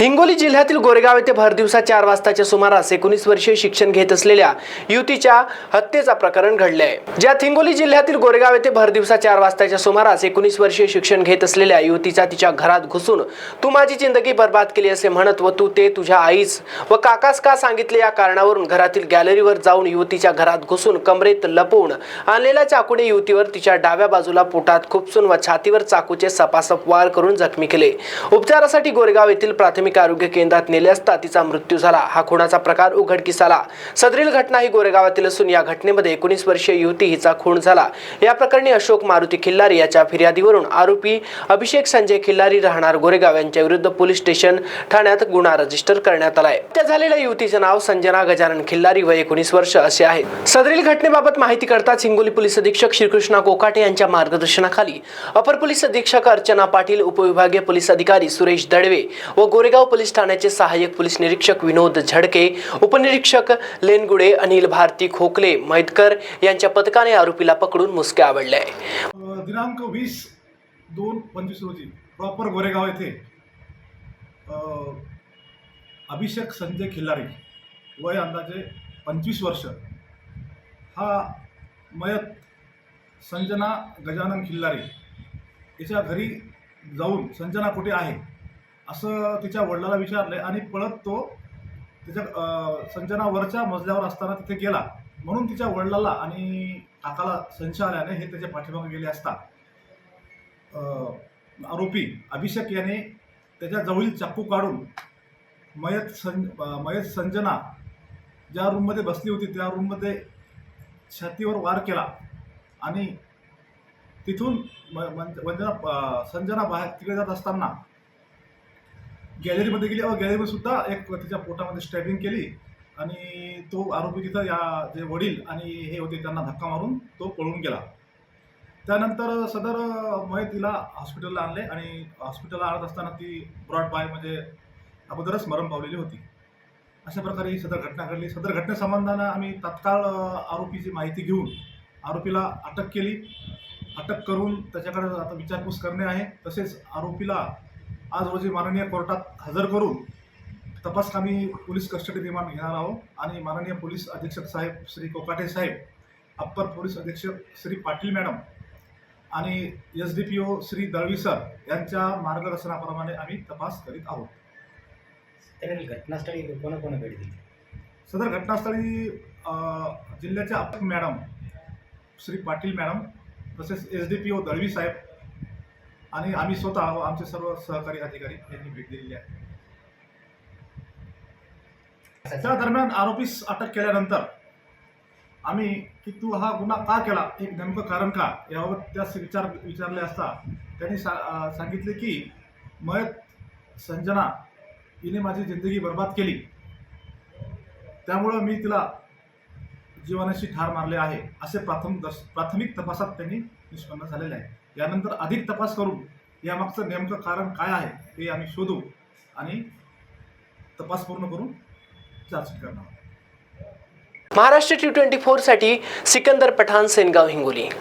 हिंगोली जिल्ह्यातील गोरेगाव येथे भरदिवसा चार वाजताच्या सुमारास एकोणीस वर्षीय शिक्षण घेत असलेल्या युवतीच्या हत्येचा प्रकरण घडले आहे ज्यात हिंगोली जिल्ह्यातील गोरेगाव येथे भरदिवसा चार वाजताच्या सुमारास एकोणीस वर्षीय शिक्षण घेत असलेल्या युतीचा तिच्या घरात घुसून तू माझी जिंदगी बर्बाद केली असे म्हणत व तू ते तुझ्या आईस व काकास का सांगितले या कारणावरून घरातील गॅलरीवर जाऊन युवतीच्या घरात घुसून कमरेत लपवून आणलेल्या चाकूने युवतीवर तिच्या डाव्या बाजूला पोटात खुपसून व छातीवर चाकूचे सपासप वार करून जखमी केले. उपचारासाठी गोरेगाव येथील प्राथमिक प्राथमिक आरोग्य केंद्रात नेले असता तिचा मृत्यू झाला. हा खुनाचा प्रकार उघडकीस आला सदरील घटना ही गोरेगावातील असून या घटनेमध्ये एकोणीस वर्षीय युवती हिचा खून झाला. या प्रकरणी अशोक मारुती खिल्लारी याच्या फिर्यादीवरून आरोपी अभिषेक संजय खिल्लारी राहणार गोरेगाव यांच्या विरुद्ध पोलीस स्टेशन ठाण्यात गुन्हा रजिस्टर करण्यात आलाय. त्या झालेल्या युवतीचे नाव संजना गजानन खिल्लारी व एकोणीस वर्ष असे आहे. सदरील घटनेबाबत माहिती करताच हिंगोली पोलीस अधीक्षक श्रीकृष्णा कोकाटे यांच्या मार्गदर्शनाखाली अपर पोलीस अधीक्षक अर्चना पाटील उपविभागीय पोलीस अधिकारी सुरेश दडवे व गोरेगाव पोलीस ठाण्याचे सहाय्यक पोलीस निरीक्षक विनोद झडके उपनिरीक्षक लेनगुडे अनिल भारती खोकले मैतकर यांच्या पथकाने आरोपीला पकडून मुसके आवडले आहे दिनांक वीस दोन पंचवीस रोजी प्रॉपर गोरेगाव येथे अभिषेक संजय खिल्लारी वय अंदाजे पंचवीस वर्ष. हा मयत संजना गजानन खिल्लारी याच्या घरी जाऊन संजना कुठे आहे? असं तिच्या वडिलाला विचारले आणि पळत तो त्याच्या संजना वरच्या मजल्यावर असताना तिथे गेला. म्हणून तिच्या वडिलाला आणि काकाला संशय आल्याने हे त्याच्या पाठीमागे गेले असता. आरोपी अभिषेक याने त्याच्या जवळील चाकू काढून मयत सं मयत संजना ज्या रूममध्ये बसली होती त्या रूममध्ये छातीवर वार केला आणि तिथून म- मंज- वंजना संजना बाहेर तिकडे जात असताना गॅलरीमध्ये गेली. गॅलरीमध्ये सुद्धा एक तिच्या पोटामध्ये स्टॅबिंग केली आणि तो आरोपी तिथं या जे वडील आणि हे होते त्यांना धक्का मारून तो पळून गेला. त्यानंतर सदर मय तिला हॉस्पिटलला आणले आणि हॉस्पिटलला आणत असताना ती ब्रॉड बाय म्हणजे अगोदरच मरण पावलेली होती. अशा प्रकारे ही सदर घटना घडली. सदर घटनेसंबंधानं आम्ही तात्काळ आरोपीची माहिती घेऊन आरोपीला अटक केली. अटक करून त्याच्याकडे आता विचारपूस करणे आहे. तसेच आरोपीला आज रोजी माननीय कोर्टात हजर करून तपासकामी पोलीस कस्टडी रिमांड घेणार आहोत आणि माननीय पोलीस अधीक्षक साहेब श्री कोकाटे साहेब अप्पर पोलीस अधीक्षक श्री पाटील मॅडम आणि S D P O Shri Dalvi sir यांच्या मार्गदर्शनाप्रमाणे आम्ही तपास करीत आहोत. त्यावेळी घटनास्थळी भेट दिली? सदर घटनास्थळी अ, जिल्ह्याचे upper madam Shri Patil madam तसेच S D P O Dalvi साहेब आणि आम्ही स्वतः व आमचे सर्व सहकारी अधिकारी यांनी भेट दिलेली आहे. त्या दरम्यान आरोपीस अटक केल्यानंतर आम्ही की तू हा गुन्हा का केला? एक नेमकं कारण का? याबाबत त्यास विचार विचारले असता त्यांनी सा सांगितले की मयत संजना हिने माझी जिंदगी बर्बाद केली. त्यामुळं मी तिला जीवनाशी ठार मारले आहे असे प्राथमिक दर्श प्राथमिक तपासात त्यांनी निष्पन्न झालेले आहे. यानंतर अधिक तपास करून यामागचं नेमकं कारण काय आहे हे आम्ही शोधू आणि तपास पूर्ण करून चाचणी करणार महाराष्ट्र टी ट्वेंटी फोरसाठी सिकंदर पठाण सेनगाव हिंगोली.